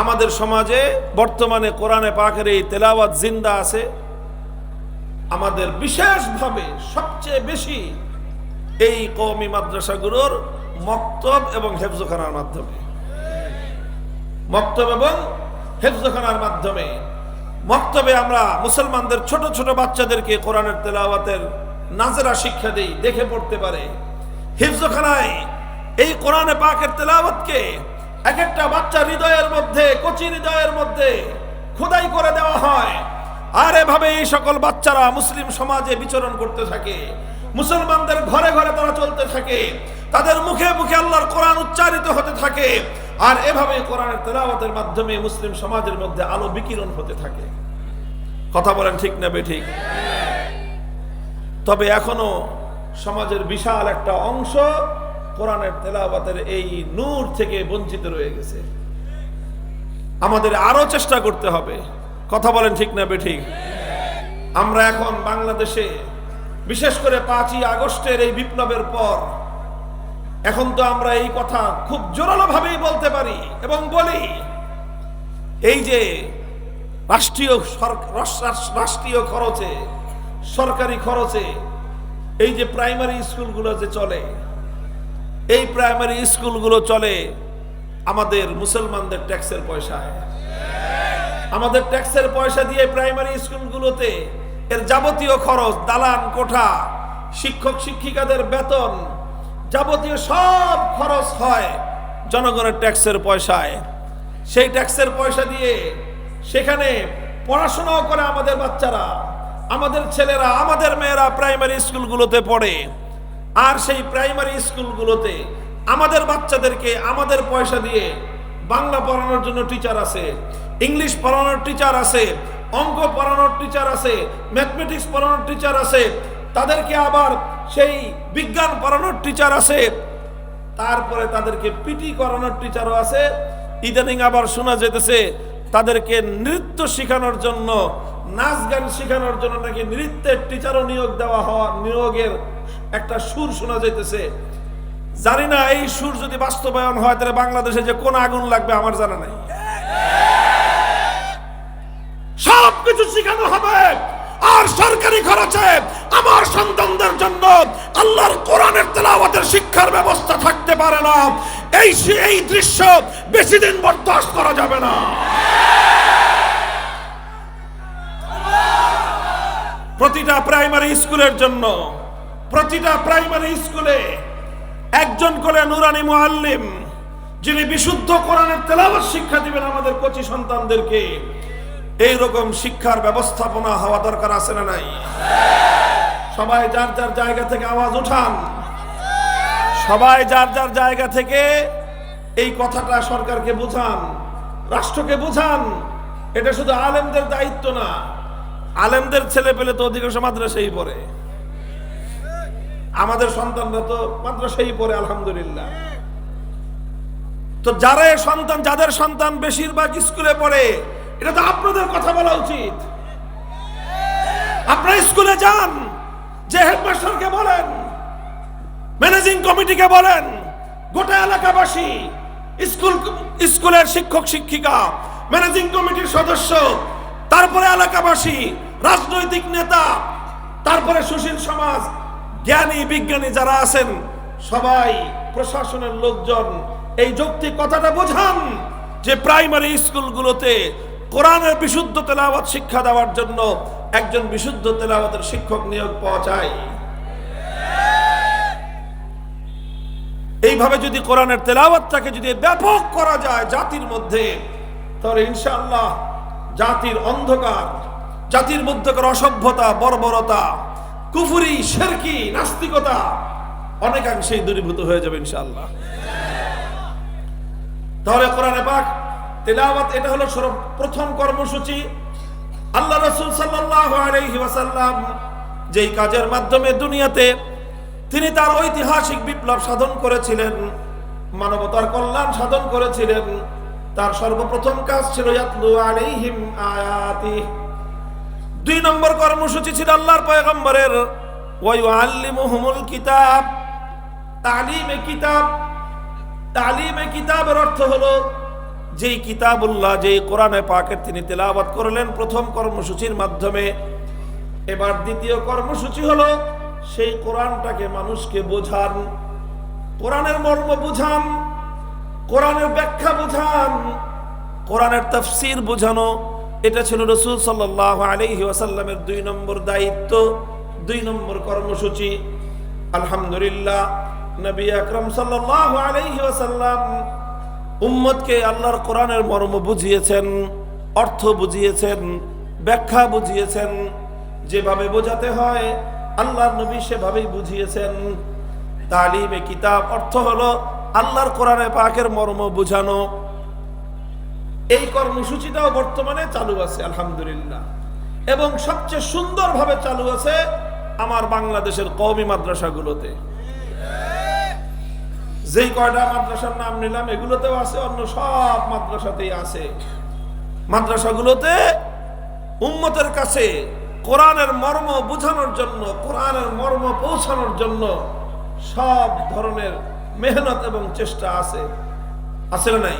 আমাদের সমাজে বর্তমানে কোরআনে পাকের এই তেলাওয়াত জিন্দা আছে। আমাদের বিশেষভাবে সবচেয়ে বেশি এই কওমি মাদ্রাসাগুলোর মক্তব এবং হেফজখানার মাধ্যমে। মক্তব এবং হেফজখানার মাধ্যমে। মক্তবে আমরা মুসলমানদের ছোট ছোট বাচ্চাদেরকে কোরআনের তেলাওয়াতের নাজেরা শিক্ষা দেই, দেখে পড়তে পারে। হিফজখানায় এই কোরআনে পাকের তেলাওয়াতকে এক একটা বাচ্চা হৃদয়ের মধ্যে কচি হৃদয়ের মধ্যে খোদাই করে দেওয়া হয়। আর এভাবে এই সকল বাচ্চারা মুসলিম সমাজে বিচরণ করতে থাকে। মুসলমানদের ঘরে ঘরে তারা চলতে থাকে। তাদের মুখে মুখে আল্লাহর কোরআন উচ্চারিত হতে থাকে। আর এভাবে কোরআনের তেলাওয়াতের মাধ্যমে মুসলিম সমাজের মধ্যে আলো বিকিরণ হতে থাকে। কথা বলেন ঠিক না বে ঠিক? তবে এখনও সমাজের বিশাল একটা অংশ কোরআনের তেলাওয়াতের এই নূর থেকে বঞ্চিত রয়ে গেছে। আমাদের আরও চেষ্টা করতে হবে। কথা বলেন ঠিক না বে ঠিক আমরা এখন বাংলাদেশে, বিশেষ করে পাঁচই আগস্টের এই বিপ্লবের পর, এখন তো আমরা এই কথা খুব জোরালো ভাবেই বলতে পারি এবং বলি, এই যে রাষ্ট্রীয় রাষ্ট্রীয় খরচে, সরকারি খরচে, এই যে প্রাইমারি স্কুলগুলো যে চলে এই প্রাইমারি স্কুলগুলো চলে, আমাদের মুসলমানদের ট্যাক্সের পয়সায়। আমাদের ট্যাক্সের পয়সা দিয়ে প্রাইমারি স্কুলগুলোতে এর যাবতীয় খরচ, দালান, কোঠা, শিক্ষক, শিক্ষিকাদের বেতন, যাবতীয় সব খরচ হয় জনগণের ট্যাক্সের পয়সায়। সেই ট্যাক্সের পয়সা দিয়ে সেখানে পড়াশোনাও করে আমাদের বাচ্চারা, আমাদের ছেলেরা, আমাদের মেয়েরা প্রাইমারি স্কুলগুলোতে পড়ে। আর সেই প্রাইমারি স্কুলগুলোতে আমাদের বাচ্চাদেরকে, আমাদের পয়সা দিয়ে বাংলা পড়ানোর জন্য টিচার আছে, ইংলিশ পড়ানোর টিচার আছে, অঙ্ক পড়ানোর টিচার আছে ম্যাথমেটিক্স পড়ানোর টিচার আছে, তাদেরকে আবার সেই বিজ্ঞান পড়ানোর টিচার আছে, তারপরে তাদেরকে পিটি করানোর টিচারও আছে, ইদানিং আবার শোনা যেতেছে তাদেরকে নৃত্য শেখানোর জন্য, নাচ গান শেখানোর জন্য নাকি নৃত্যের টিচারও নিয়োগ দেওয়া হওয়া, নিয়োগের একটা সুর শোনা যাইতেছে। জানি না, এই সুর যদি বাস্তবায়ন হয়, তাহলে বাংলাদেশে যে কোন আগুন লাগবে আমার জানা নাই। সব কিছু শেখানো হবে। আর সরকারি খরচে আমার সন্তানদের জন্য আল্লাহর কোরআনের তেলাওয়াতের শিক্ষার ব্যবস্থা থাকতে পারে না। এই এই দৃশ্য বেশি দিন বরদাস্ত করা যাবে না। প্রতিটা প্রাইমারি স্কুলের জন্য প্রতিটা প্রাইমারি স্কুলে একজন করে নুরানি মুআল্লিম, যিনি বিশুদ্ধ কোরআনের তেলাওয়াত শিক্ষা দিবেন আমাদের কচি সন্তানদেরকে এই রকম শিক্ষার ব্যবস্থাপনা হওয়া দরকার আছে না নাই? সবাই যার যার জায়গা থেকে আওয়াজ উঠান। সবাই যার যার জায়গা থেকে এই কথাটা সরকারকে বুঝান, রাষ্ট্রকে বুঝান। এটা শুধু আলেমদের দায়িত্ব না, আলেমদের ছেলে পেলে তো অধিকাংশ মাদ্রাসাই পড়ে। আমাদের সন্তানরা তো মাদ্রাসাই পড়ে, আলহামদুলিল্লাহ। তো যারা সন্তান, যাদের সন্তান বেশিরভাগ স্কুলে পড়ে, এটা তো আপনাদের কথা বলা উচিত। আপনারা স্কুলে যান, যে হেডমাস্টারকে বলেন, ম্যানেজিং কমিটিকে বলেন, গোটা এলাকাবাসী, স্কুল, স্কুলের শিক্ষক, শিক্ষিকা, ম্যানেজিং কমিটির সদস্য, তারপরে এলাকাবাসী, রাজনৈতিক নেতা, তারপরে সুশীল সমাজ জ্ঞানী বিজ্ঞানী যারা আছেন, সবাই প্রশাসনের লোকজন, এই যৌক্তিক কথাটা বোঝান যে প্রাইমারি স্কুলগুলোতে কোরআনের বিশুদ্ধ তেলাওয়াত শিক্ষা দেওয়ার জন্য একজন বিশুদ্ধ তেলাওয়াতের শিক্ষক নিয়োগ পাওয়া যায়। এইভাবে যদি কোরআনের তেলাওয়াতটাকে যদি ব্যাপক করা যায় জাতির মধ্যে, তাহলে ইনশাআল্লাহ জাতির অন্ধকার, জাতির মধ্যকার অসভ্যতা, বর্বরতা কুফুরি, শেরকি, নাস্তিকতা অনেকাংশেই দূরীভূত হয়ে যাবে ইনশাআল্লাহ। তাহলে কোরআনে পাক তেলাওয়াত, এটা হলো প্রথম কর্মসূচি। আল্লাহ রসুল সাল্লাল্লাহু আলাইহি ওয়াসাল্লাম যেই কাজের মাধ্যমে দুনিয়াতে তিনি তার ঐতিহাসিক বিপ্লব সাধন করেছিলেন, মানবতার কল্যাণ সাধন করেছিলেন, তার সর্বপ্রথম কাজ ছিল ইয়াতলু আলাইহিম দুই নম্বর কর্মসূচি ছিল আল্লাহর পয়গম্বরের। ওয়ায়ুআল্লিমুহুমুল কিতাব। তালিমে কিতাব। তালিমে কিতাবের অর্থ হলো, যেই কিতাবুল্লাহ, যেই কোরআনে পাকের তিনি তেলাওয়াত করলেন প্রথম কর্মসূচির মাধ্যমে। এবার দ্বিতীয় কর্মসূচি হলো, সেই কোরআনটাকে মানুষকে বোঝান। কোরআনের মর্ম বুঝান। কোরআনের ব্যাখ্যা বুঝান। কোরআনের তফসির বোঝানো। এটা ছিল রসুল সাল্লাহ আলহি ওয়াসাল্লামের দুই নম্বর দায়িত্ব, দুই নম্বর কর্মসূচি। আলহামদুলিল্লাহ, নবী আকরম ওয়াসাল্লাম উম্মতকে আল্লাহর কোরআনের মর্ম বুঝিয়েছেন, অর্থ বুঝিয়েছেন, ব্যাখ্যা বুঝিয়েছেন। যেভাবে বোঝাতে হয়, আল্লাহর নবী সেভাবেই বুঝিয়েছেন। তালিমে কিতাব অর্থ হলো আল্লাহর কোরআনে পাকের মর্ম বুঝানো। এই কর্মসূচিটাও বর্তমানে চালু আছে, আলহামদুলিল্লাহ। এবং সবচেয়ে সুন্দরভাবে চালু আছে আমার বাংলাদেশের কওমি মাদ্রাসাগুলোতে। যেই কয়টা মাদ্রাসার নাম নিলাম, এগুলোতেও আছে, অন্য সব মাদ্রাসাতেই আছে। মাদ্রাসাগুলোতে উম্মতের কাছে কোরআনের মর্ম বোঝানোর জন্য, কোরআনের মর্ম পৌঁছানোর জন্য সব ধরনের মেহনত এবং চেষ্টা আছে। আছে না নাই?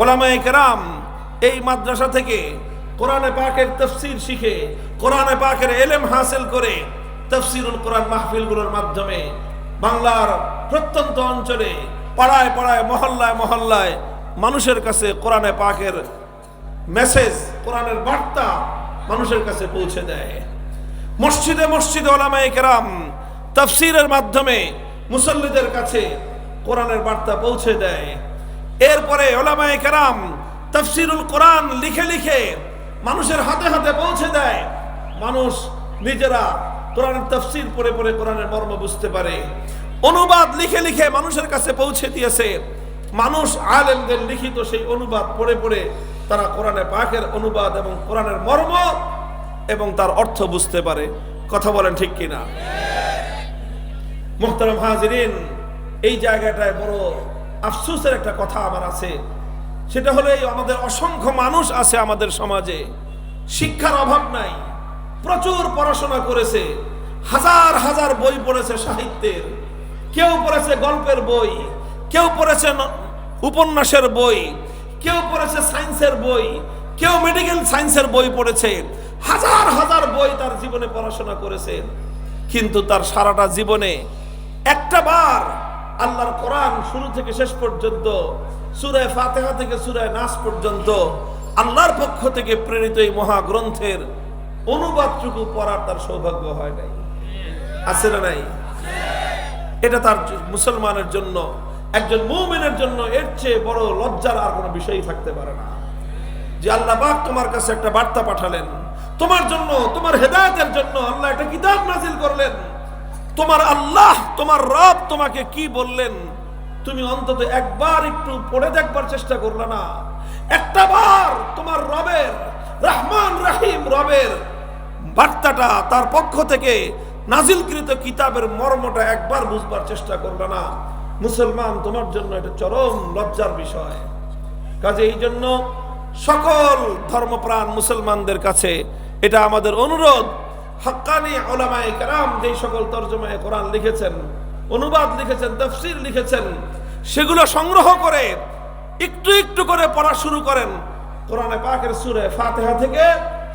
ওলামায়ে কেরাম এই মাদ্রাসা থেকে কোরআনে পাকের তফসির শিখে, কোরআনে পাকের এলেম হাসিল করে তফসিরুল কোরআন মাহফিলগুলোর মাধ্যমে বাংলার প্রত্যন্ত অঞ্চলে পাড়ায় পাড়ায়, মহল্লায় মহল্লায় মানুষের কাছে কোরআনে পাকের মেসেজ, কোরআনের বার্তা মানুষের কাছে পৌঁছে দেয়। মসজিদে মসজিদে ওলামায়ে কেরাম তফসিরের মাধ্যমে মুসল্লিদের কাছে কোরআনের বার্তা পৌঁছে দেয়। এরপরে ওলামায় কেরাম তফসিরুল কোরআন লিখে লিখে মানুষের হাতে হাতে পৌঁছে দেয়। মানুষ নিজেরা কোরআনের তফসির পড়ে পড়ে কোরআনের মর্ম বুঝতে পারে। অনুবাদ লিখে লিখে মানুষের কাছে পৌঁছে দিয়েছে। মানুষ আলেমদের লিখিত সেই অনুবাদ পড়ে পড়ে তারা কোরআনে পাকের অনুবাদ এবং কোরআনের মর্ম এবং তার অর্থ বুঝতে পারে। কথা বলেন ঠিক কিনা? মোহতারাম হাজিরিন, এই জায়গাটায় বড় আফসোসের একটা কথা আমার আছে। সেটা হলো এই আমাদের অসংখ্য মানুষ আছে আমাদের সমাজে। শিক্ষার অভাব নাই। প্রচুর পড়াশোনা করেছে। হাজার হাজার বই পড়েছে সাহিত্যের। কেউ পড়েছে গল্পের বই। কেউ পড়েছে উপন্যাসের বই। কেউ পড়েছে সায়েন্সের বই। কেউ মেডিকেল সায়েন্সের বই পড়েছে। হাজার হাজার বই তার জীবনে পড়াশোনা করেছে। কিন্তু তার সারাটা জীবনে একটা বার আল্লাহর কোরআন শুরু থেকে শেষ পর্যন্ত, সুরায় ফাতেহা থেকে সুরায় নাস পর্যন্ত আল্লাহর পক্ষ থেকে প্রেরিত এই মহাগ্রন্থের অনুবাদটুকু পড়ার তার সৌভাগ্য হয় নাই। আছে না নাই? এটা তার মুসলমানের জন্য, একজন মুমিনের জন্য এর চেয়ে বড় লজ্জার আর কোনো বিষয়ই থাকতে পারে না। যে আল্লাহ পাক তোমার কাছে একটা বার্তা পাঠালেন, তোমার জন্য, তোমার হেদায়তের জন্য আল্লাহ একটা কিতাব নাজিল করলেন। তোমার আল্লাহ, তোমার রব তোমাকে কি বললেন? তুমি অন্তত একবার একটু পড়ে দেখবার চেষ্টা করলে না। একটা বার তোমার রবের, রহমান রাহিম রবের বার্তাটা তার পক্ষ থেকে নাজিলকৃত কিতাবের মর্মটা একবার বুঝবার চেষ্টা করবে না। মুসলমান, তোমার জন্য এটা চরম লজ্জার বিষয়। কাজে এই জন্য সকল ধর্মপ্রাণ মুসলমানদের কাছে এটা আমাদের অনুরোধ। হাক্কানি ওলামায়ে কেরাম যে সকল তর্জমায়ে কোরআন লিখেছেন, অনুবাদ লিখেছেন, তফসির লিখেছেন, সেগুলো সংগ্রহ করে একটু একটু করে পড়া শুরু করেন। কোরআনে পাকের সুরে ফাতেহা থেকে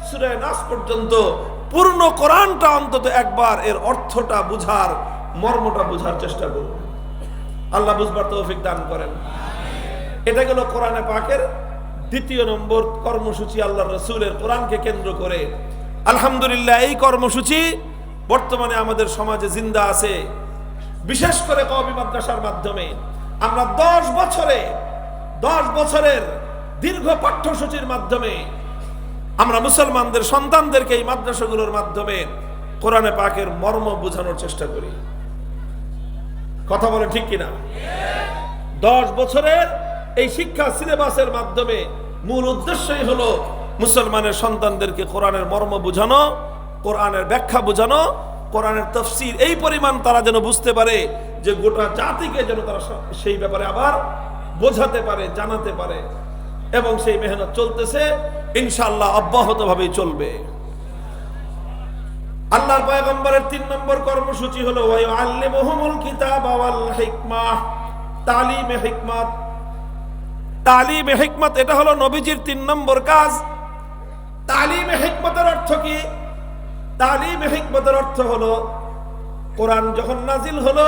সুরে নাস পর্যন্ত পূর্ণ কোরআনটা অন্তত একবার এর অর্থটা বুঝার, মর্মটা বুঝার চেষ্টা করুন। আল্লাহ বুঝবার তৌফিক দান করেন। এটা গেল কোরআনে পাকের দ্বিতীয় নম্বর কর্মসূচি আল্লাহ রসুলের কোরআনকে কেন্দ্র করে। আলহামদুলিল্লাহ, এই কর্মসূচি বর্তমানে আমাদের সমাজে জিন্দা আছে। বিশেষ করে কবি মাদ্রাসার মাধ্যমে। আমরা দশ বছরে, দশ বছরের দীর্ঘ পাঠ্যসূচির মাধ্যমে আমরা মুসলমানদের সন্তানদেরকে এই মাদ্রাসাগুলোর মাধ্যমে কোরআনে পাকের মর্ম বোঝানোর চেষ্টা করি। কথা বলে ঠিক কিনা? দশ বছরের এই শিক্ষা সিলেবাসের মাধ্যমে মূল উদ্দেশ্যই হলো মুসলমানের সন্তানদেরকে কোরআনের মর্ম বোঝানো, কোরআনের ব্যাখ্যা বোঝানো, কোরআনের তফসির এই পরিমাণ তারা যেন বুঝতে পারে যে গোটা জাতিকে যেন তারা সেই ব্যাপারে আবার বোঝাতে পারে, জানাতে পারে। এবং সেই মেহনত চলতেছে, ইনশাআল্লাহ অব্যাহতভাবেই চলবে। আল্লাহর পয়গম্বরের তিন নম্বর কর্মসূচি হলো ওয়ায়ুআল্লিমুহুমুল কিতাব ওয়াল হিকমাহ তালিমে হিকমত। তালিমে হিকমত, এটা হলো নবীজির তিন নম্বর কাজ। তালিমে হিকমতের অর্থ কি? তালিমে হিকমতের অর্থ হলো, কোরআন যখন নাজিল হলো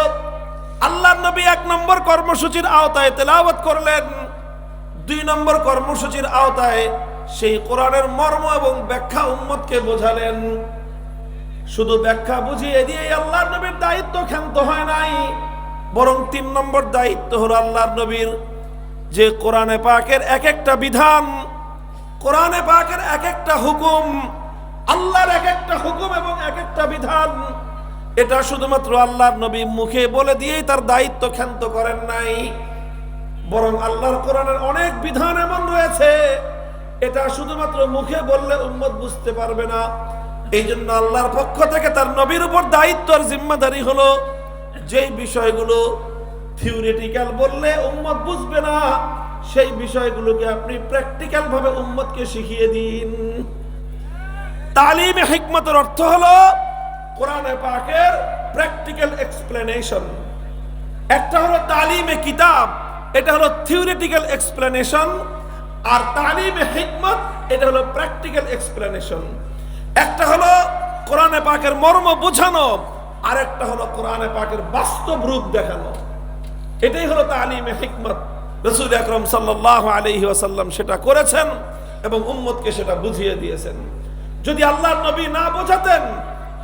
আল্লাহ নবী এক নম্বর কর্মসূচির আওতায় তেলাওয়াত করলেন। দুই নম্বর কর্মসূচির আওতায় সেই কোরআনের মর্ম এবং ব্যাখ্যা উম্মতকে বোঝালেন। শুধু ব্যাখ্যা বুঝিয়ে দিয়ে আল্লাহ নবীর দায়িত্ব ক্ষান্ত হয় নাই, বরং তিন নম্বর দায়িত্ব হলো আল্লাহ নবীর যে কোরআনে পাকের এক একটা বিধান কোরআনে পাকের এক একটা হুকুম, আল্লাহর এক একটা হুকুম এবং এক একটা বিধান, এটা শুধুমাত্র আল্লাহর নবী মুখে বলে দিয়েই তার দায়িত্ব ক্ষান্ত করেন নাই। বরং আল্লাহর কোরআনের অনেক বিধান এমন রয়েছে, এটা শুধুমাত্র মুখে বললে উম্মত বুঝতে পারবে না। এই জন্য আল্লাহর পক্ষ থেকে তার নবীর উপর দায়িত্ব আর জিম্মাদারি হলো, যেই বিষয়গুলো থিওরিটিক্যাল বললে উম্মত বুঝবে না সেই বিষয়গুলোকে আপনি প্র্যাকটিক্যাল ভাবে উম্মতকে শিখিয়ে দিন। তালিমে হিকমতের অর্থ হলো কোরআনে পাকের প্র্যাকটিক্যাল এক্সপ্লেনেশন একটা হলো তালিমে কিতাব, এটা হলো থিওরিটিক্যাল এক্সপ্লেনেশন আর তালিমে হিকমত, এটা হলো প্র্যাকটিক্যাল এক্সপ্লেনেশন একটা হলো কোরআনে পাকের মর্ম বোঝানো আর একটা হলো কোরআনে পাকের বাস্তব রূপ দেখানো। এটাই হলো তালিমে হিকমত। রসুল আকরম সাল্লাহ আলহি ওয়াসাল্লাম সেটা করেছেন এবং উম্মতকে সেটা বুঝিয়ে দিয়েছেন। যদি আল্লাহর নবী না বোঝাতেন,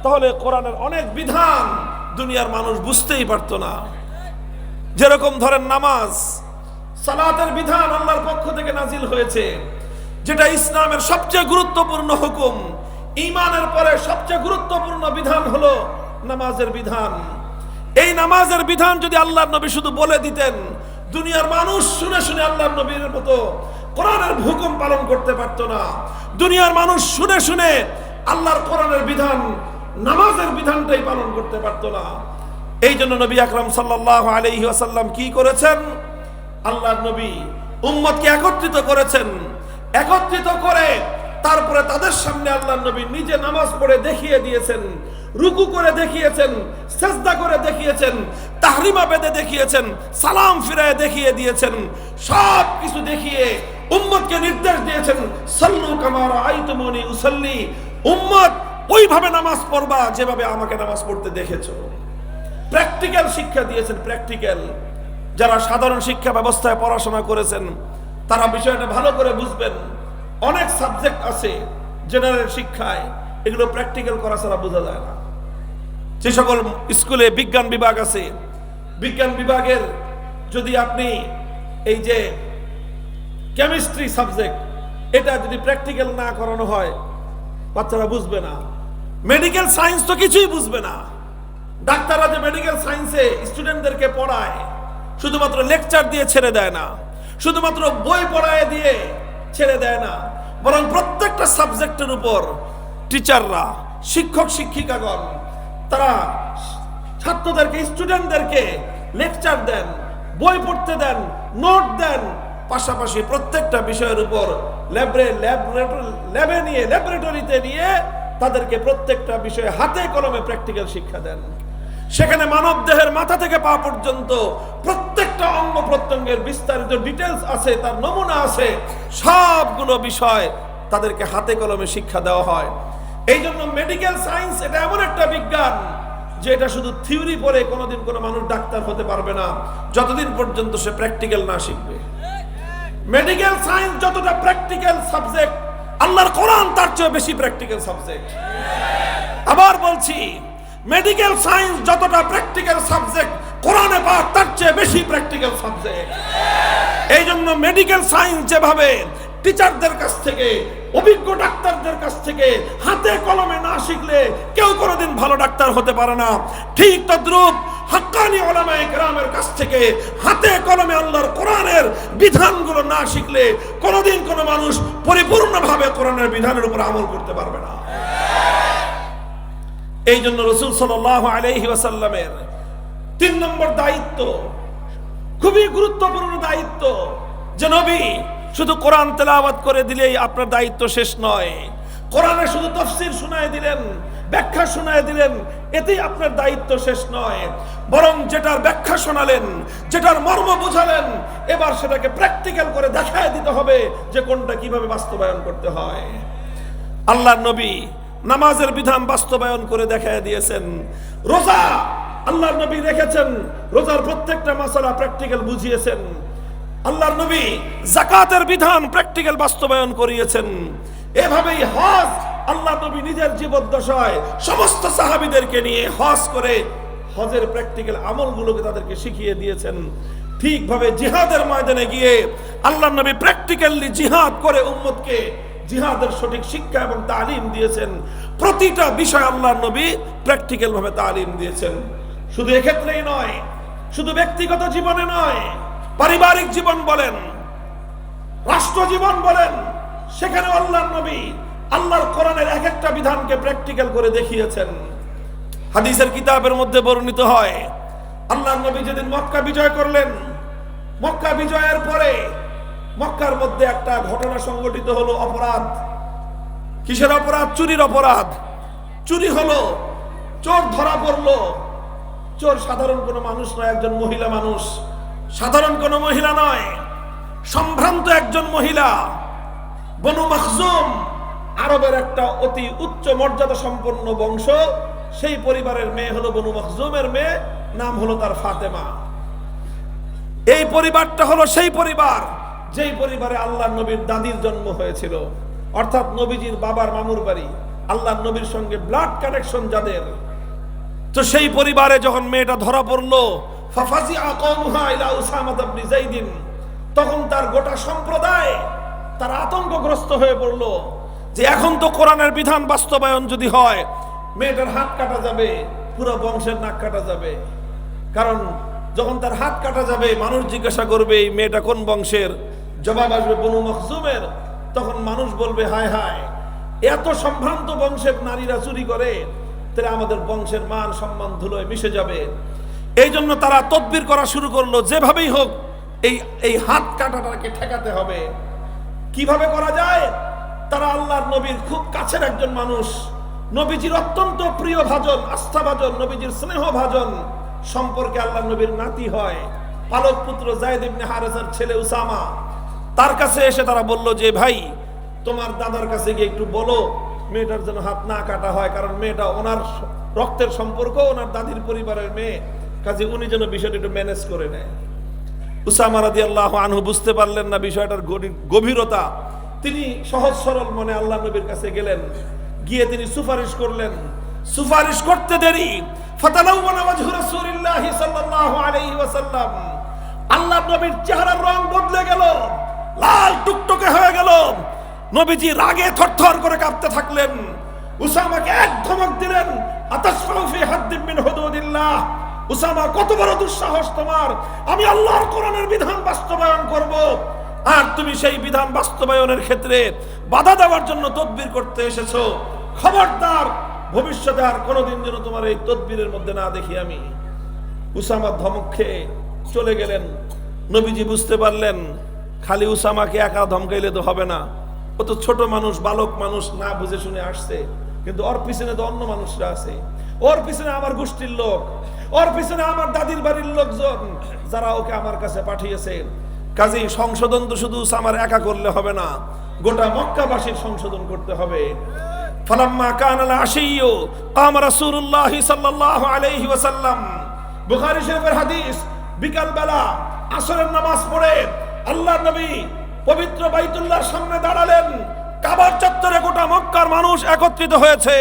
তাহলে কোরআনের অনেক বিধান দুনিয়ার মানুষ বুঝতেই পারতো না। যেরকম ধরেন নামাজ, সালাতের বিধান আল্লাহর পক্ষ থেকে নাজিল হয়েছে, যেটা ইসলামের সবচেয়ে গুরুত্বপূর্ণ হুকুম। ইমানের পরে সবচেয়ে গুরুত্বপূর্ণ বিধান হলো নামাজের বিধান। এই নামাজের বিধান যদি আল্লাহর নবী শুধু বলে দিতেন দুনিয়ার মানুষ শুনে শুনে আল্লাহর নবীর মতো কোরআনের হুকুম পালন করতে পারতো না। দুনিয়ার মানুষ শুনে শুনে আল্লাহর কোরআনের বিধান, নামাজের বিধানটাই পালন করতে পারতো না। এই জন্য নবী আকরাম সাল্লাহ আলহি আসাল্লাম কি করেছেন? আল্লাহর নবী উম্মতকে একত্রিত করেছেন। একত্রিত করে তারপরে তাদের সামনে আল্লাহর নবী নিজে নামাজ পড়ে দেখিয়ে দিয়েছেন, রুকু করে দেখিয়েছেন, সেজদা করে দেখিয়েছেন। তাহরিমা বেদে দেখিয়েছেন, সালাম ফিরায় দেখিয়ে দিয়েছেন, সব কিছু দেখিয়ে উম্মতকে নির্দেশ দিয়েছেন, সাল্লু কামার আইতুমনি উসাল্লি। উম্মত, ওইভাবে নামাজ পড়বা যেভাবে আমাকে নামাজ পড়তে দেখেছ। প্র্যাকটিক্যাল শিক্ষা দিয়েছেন প্র্যাকটিক্যাল যারা সাধারণ শিক্ষা ব্যবস্থায় পড়াশোনা করেছেন, তারা বিষয়টা ভালো করে বুঝবেন। অনেক সাবজেক্ট আছে জেনারেল শিক্ষায়, এগুলো প্র্যাকটিক্যাল করা ছাড়া বোঝা যায় না। যে সকল স্কুলে বিজ্ঞান বিভাগ আছে বিজ্ঞান বিভাগের যদি আপনি এই যে কেমিস্ট্রি সাবজেক্ট এটা যদি প্র্যাকটিক্যাল না করানো হয়, বাচ্চারা বুঝবে না। মেডিকেল সায়েন্স তো কিছুই বুঝবে না। ডাক্তাররা যে মেডিকেল সায়েন্সে স্টুডেন্টদেরকে পড়ায়, শুধুমাত্র লেকচার দিয়ে ছেড়ে দেয় না, শুধুমাত্র বই পড়ায় দিয়ে ছেড়ে দেয় না, বরং প্রত্যেকটা সাবজেক্টের উপর টিচাররা শিক্ষক শিক্ষিকাগণ তারা ছাত্রদেরকে স্টুডেন্টদেরকে লেকচার দেন, বই পড়তে দেন নোট দেন। পাশাপাশি প্রত্যেকটা বিষয়ের উপর ল্যাবরে ল্যাবে নিয়ে, ল্যাবরেটরিতে নিয়ে তাদেরকে প্রত্যেকটা বিষয়ে হাতে কলমে প্র্যাকটিক্যাল শিক্ষা দেন। সেখানে মানব দেহের মাথা থেকে পা পর্যন্ত প্রত্যেকটা অঙ্গ প্রত্যঙ্গের বিস্তারিত ডিটেলস আছে, তার নমুনা আছে। সবগুলো বিষয় তাদেরকে হাতে কলমে শিক্ষা দেওয়া হয়। এই জন্য মেডিকেল সায়েন্স এটা এমন একটা বিজ্ঞান যে এটা শুধু থিওরি পড়ে কোনোদিন কোনো মানুষ ডাক্তার হতে পারবে না, যতদিন পর্যন্ত সে প্র্যাকটিক্যাল না শিখবে। মেডিকেল সায়েন্স যতটা প্র্যাকটিক্যাল সাবজেক্ট, আল্লাহর কোরআন তার চেয়ে বেশি প্র্যাকটিক্যাল সাবজেক্ট। আবার বলছি, মেডিকেল সায়েন্স যতটা প্র্যাকটিক্যাল সাবজেক্ট, কোরআনে পাক তার চেয়ে বেশি প্র্যাকটিক্যাল সাবজেক্ট। এই জন্য মেডিকেল সায়েন্স যেভাবে টিচারদের কাছ থেকে, অভিজ্ঞ ডাক্তারদের কাছ থেকে হাতে কলমে না শিখলে কেউ কোনোদিন ভালো ডাক্তার হতে পারে না। ঠিক তদ্রুপ হাক্কানি ওলামায়ে কেরামের কাছ থেকে হাতে কলমে আল্লাহর কোরআনের বিধানগুলো না শিখলে কোনোদিন কোনো মানুষ পরিপূর্ণভাবে কোরআনের বিধানের উপর আমল করতে পারবে না। এই জন্য রসুল সাল আলহি ওয়াসাল্লামের তিন নম্বর দায়িত্ব, খুবই গুরুত্বপূর্ণ দায়িত্ব যে নবী শুধু কোরআন তেলাওয়াত করে দিলেই আপনার দায়িত্ব শেষ নয়। কোরআনে শুধু তফসির শোনায় দিলেন, ব্যাখ্যা শোনায় দিলেন, এতেই আপনার দায়িত্ব শেষ নয়। বরং যেটার ব্যাখ্যা শোনালেন, যেটার মর্ম বুঝালেন, এবার সেটাকে প্র্যাকটিক্যাল করে দেখায় দিতে হবে যে কোনটা কীভাবে বাস্তবায়ন করতে হয়। আল্লাহর নবী নামাজের বিধান বাস্তবায়ন করে দেখায় দিয়েছেন। রোজা, আল্লাহর নবী রেখেছেন, রোজার প্রত্যেকটা মশলা প্র্যাকটিক্যাল বুঝিয়েছেন। আল্লাহর নবী জাকাতের বিধান প্র্যাকটিক্যাল বাস্তবায়ন করিয়েছেন। এভাবেই হজ আল্লাহ নবী নিজের জীবদ্দশায় সমস্ত সাহাবীদেরকে নিয়ে হজ করে হজের প্র্যাকটিক্যাল আমলগুলোকে তাদেরকে শিখিয়ে দিয়েছেন। ঠিকভাবে জিহাদের ময়দানে গিয়ে আল্লাহ নবী প্র্যাকটিক্যালি জিহাদ করে উম্মতকে জিহাদের সঠিক শিক্ষা এবং তালিম দিয়েছেন। প্রতিটা বিষয় আল্লাহ নবী প্র্যাকটিক্যাল ভাবে তালিম দিয়েছেন। শুধু এক্ষেত্রেই নয়, শুধু ব্যক্তিগত জীবনে নয় পারিবারিক জীবন বলেন, রাষ্ট্র জীবন বলেন, সেখানে আল্লাহ নবী আল্লাহর কোরআনের এক একটা বিধানকে প্র্যাকটিক্যাল করে দেখিয়েছেন। হাদিসের কিতাবের মধ্যে বর্ণিত হয় আল্লাহ নবী যেদিন মক্কা বিজয় করলেন, মক্কা বিজয়ের পরে মক্কার মধ্যে একটা ঘটনা সংঘটিত হলো অপরাধ। কিসের অপরাধ? চুরির অপরাধ। চুরি হলো, চোর ধরা পড়ল। চোর সাধারণ কোনো মানুষ নয়, একজন মহিলা মানুষ। সাধারণ কোনো মহিলা নয়, সম্ভ্রান্ত একজন মহিলা, বনু মখজুম, আরবের একটা অতি উচ্চ মর্যাদা সম্পন্ন বংশ, সেই পরিবারের মেয়ে হলো বনু মখজুমের মেয়ে, নাম হলো তার ফাতেমা। এই পরিবারটা হলো সেই পরিবার, যেই পরিবারে আল্লাহ নবীর দাদির জন্ম হয়েছিল। অর্থাৎ নবীজির বাবার মামুর বাড়ি আল্লাহ নবীর সঙ্গে ব্লাড কানেকশন যাদের। তো সেই পরিবারে যখন মেয়েটা ধরা পড়ল তখন তার গোটা সম্প্রদায় তার আতঙ্কগ্রস্ত হয়ে পড়ল যে এখন তো কোরআনের বিধান বাস্তবায়ন যদি হয় মেয়েটার হাত কাটা যাবে, পুরো বংশের নাক কাটা যাবে। কারণ যখন তার হাত কাটা যাবে, মানুষ জিজ্ঞাসা করবে, এই মেয়েটা কোন বংশের? জবাব আসবে, বনু মখজুমের। তখন মানুষ বলবে, হায় হায়, এত সম্ভ্রান্ত বংশের নারীরা চুরি করে, তাহলে আমাদের বংশের মান সম্মান ধুলোয় মিশে যাবে। এই জন্য তারা তদবির করা শুরু করল। যেভাবেই হোক, এই এই হাত কাটাটাকে ঠেকাতে হবে। কীভাবে করা যায়? তারা আল্লাহর নবীর খুব কাছের একজন মানুষ। নবীজির অত্যন্ত প্রিয় ভাজন, আস্থা ভাজন, নবীজির স্নেহ ভাজন সম্পর্কে আল্লাহ নবীর নাতি হয়। পালক পুত্র জায়দ ইবনে হারেসার ছেলে উসামা। তার কাছে এসে তারা বলল যে, ভাই, তোমার দাদার কাছে গিয়ে একটু বলো। মেয়েটার যেন হাত না কাটা হয়, কারণ মেয়েটা ওনার রক্তের সম্পর্ক, ওনার দাদির পরিবারের মেয়ে। কাজে উনি যেন বিষয়টা একটু ম্যানেজ করে নেয়। উসামা রাদি আল্লাহ আনহু বুঝতে পারলেন না বিষয়টার গভীরতা। তিনি সহজ সরল মনে আল্লাহ নবীর কাছে গেলেন। গিয়ে তিনি সুপারিশ করলেন। সুপারিশ করতে দেরি। আল্লাহ নবীর চেহারার রং বদলে গেল। লাল টুকটকে হয়ে গেল। নবীজি রাগে থরথর করে কাঁপতে থাকলেন। উসামাকে এক ধমক দিলেন আতাসফাউ ফি হাদ্দিন মিন হুদুদিল্লাহ। উসামা, কত বড় দুঃসাহস তোমার। আমি আল্লাহর কোরআনের বিধান বাস্তবায়ন করব। আর তুমি সেই বিধান বাস্তবায়নের ক্ষেত্রে বাধা দেওয়ার জন্য তদবির করতে এসেছ। খবরদার, ভবিষ্যতে আর কোনোদিন যেন তোমার এই তদবিরের মধ্যে না দেখি আমি। উসামা ধমক খেয়ে চলে গেলেন। নবীজি বুঝতে পারলেন, খালি উসামাকে একা ধমকাইলে তো হবে না। ও তো ছোট মানুষ, বালক মানুষ না বুঝে শুনে আসছে। কিন্তু ওর পিছনে তো অন্য মানুষরা আছে। ওর পিছনে আমার গোষ্ঠীর লোক, ওর পিছনে আমার দাদির বাড়ির লোকজন, যারা ওকে আমার কাছে পাঠিয়েছে। কাজেই সংশোধন তো শুধু আমার একা করলে হবে না, গোটা মক্কাবাসীর সংশোধন করতে হবে। ফালাম্মা কানাল আশিয়্যু, কাম রাসূলুল্লাহ সাল্লাল্লাহু আলাইহি ওয়াসাল্লাম। বুখারী শরীফের হাদিস, বিকাল বেলা আসরের নামাজ পড়ে আল্লাহ নবী পবিত্র বাইতুল্লাহর সামনে দাঁড়ালেন। কাবার চত্বরে গোটা মক্কার মানুষ একত্রিত হয়েছে।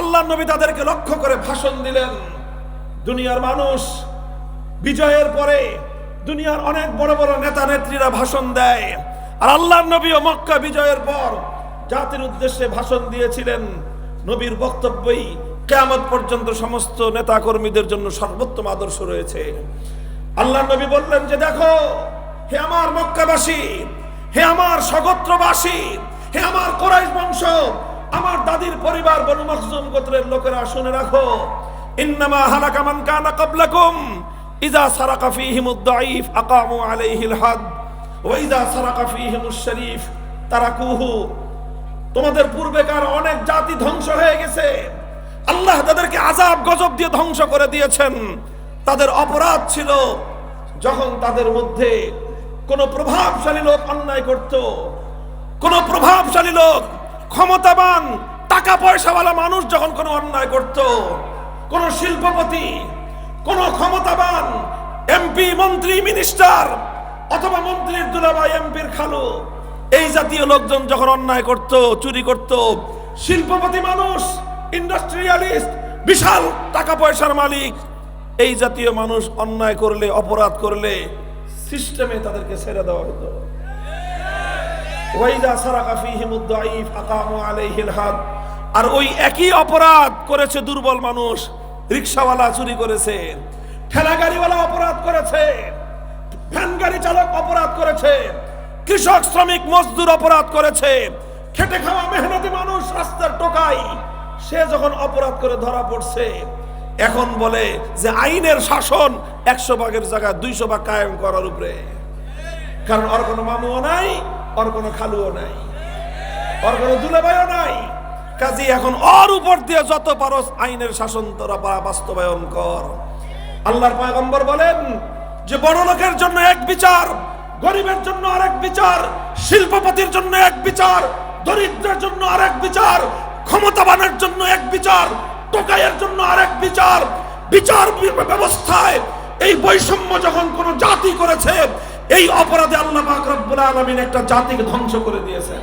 আল্লাহ নবী তাদেরকে লক্ষ্য করে ভাষণ দিলেন। দুনিয়ার মানুষ বিজয়ের পরে দুনিয়ার অনেক বড় বড় নেতা নেত্রীরা ভাষণ দেয়। আর আল্লাহ নবী ও মক্কা বিজয়ের পর জাতির উদ্দেশ্যে ভাষণ দিয়েছিলেন। নবীর বক্তব্যই কেয়ামত পর্যন্ত সমস্ত নেতা কর্মীদের জন্য সর্বোত্তম আদর্শ রয়েছে। আল্লাহ নবী বললেন যে, দেখো, হে আমার মক্কাবাসী, হে আমার সগোত্রবাসী, হে আমার দাদির পরিবার বনু মখজুম গোত্রের লোকেরা শুনে রাখো, ইন্নামা হালাকা মান কানা ক্বাবলাকুম, ইযা সারাকা ফীহিমুদ দাঈফ আকামু আলাইহিল হাদ, ওয়া ইযা সারাকা ফীহিমুশ শরীফ, তারাকুহু, তোমাদের পূর্বেকার অনেক জাতি ধ্বংস হয়ে গেছে। আল্লাহ তাদেরকে আজাব গজব দিয়ে ধ্বংস করে দিয়েছেন। তাদের অপরাধ ছিল যখন তাদের মধ্যে কোনো প্রভাবশালী লোক অন্যায় করত, কোনো প্রভাবশালী লোক ক্ষমতাবান টাকা পয়সাওয়ালা মানুষ যখন কোনো অন্যায় করত, কোন শিল্পপতি, কোন ক্ষমতাবান এমপি মন্ত্রী মিনিস্টার অথবা মন্ত্রীর দুলাভাই এমপির খালু, এই জাতীয় লোকজন যখন অন্যায় করত, চুরি করত, শিল্পপতি মানুষ ইন্ডাস্ট্রিয়ালিস্ট বিশাল টাকা পয়সার মালিক, এই জাতীয় মানুষ অন্যায় করলে, অপরাধ করলে সিস্টেমে তাদেরকে ছেড়ে দেওয়া হতো। ওয়াইদা সারাকা ফীহিমুদ দাঈফ আকামু আলাইহিল আর ওই একই অপরাধ করেছে দুর্বল মানুষ, রিকশাওয়ালা চুরি করেছে ঠেলা গাড়িওয়ালা অপরাধ করেছে ভ্যান গাড়ি চালক অপরাধ করেছে, কৃষক, শ্রমিক, মজদুর অপরাধ করেছে, খেটে খাওয়া মেহনতি মানুষ রাস্তার টোকাই, সে যখন অপরাধ করে ধরা পড়ছে, এখন বলে যে আইনের শাসন একশো ভাগের জায়গায় দুইশো ভাগ কায়েম করার উপরে। কারণ ওর কোনো মামুও নাই ওর কোনো খালুও নাই। ওর কোনো দুলাভাইও নাই। কাজী এখন ওর উপর দিয়ে যত পারস আইনের শাসন তোরা বাস্তবায়ন কর। আল্লাহর পয়গম্বর বলেন যে বড় লোকের জন্য এক বিচার, গরিবের জন্য আরেক বিচার, শিল্পপতির জন্য এক বিচার, দরিদ্রের জন্য আরেক বিচার, ক্ষমতাবানের জন্য এক বিচার, টোকাইয়ের জন্য আরেক বিচার বিচার ব্যবস্থায় এই বৈষম্য যখন কোন জাতি করেছে এই অপরাধে আল্লাহ পাক একটা জাতিকে ধ্বংস করে দিয়েছেন।